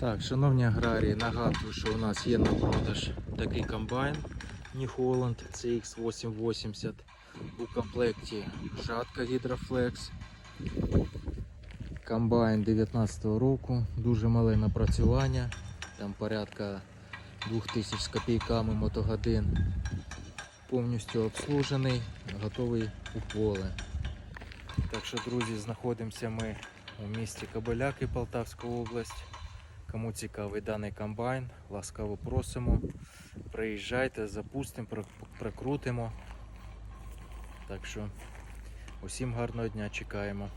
Так, шановні аграрії, нагадую, що у нас є на продаж такий комбайн New Holland CX880 у комплекті жатка Hydroflex. Комбайн 19 року, дуже мале напрацювання, там порядка 2000 з копійками мотогодин. Повністю обслужений, готовий у поле. Так що, друзі, знаходимося ми у місті Кобиляки, Полтавська область. Кому цікавий даний комбайн, ласкаво просимо. Приїжджайте, запустимо, про- прокрутимо. Так що усім гарного дня чекаємо.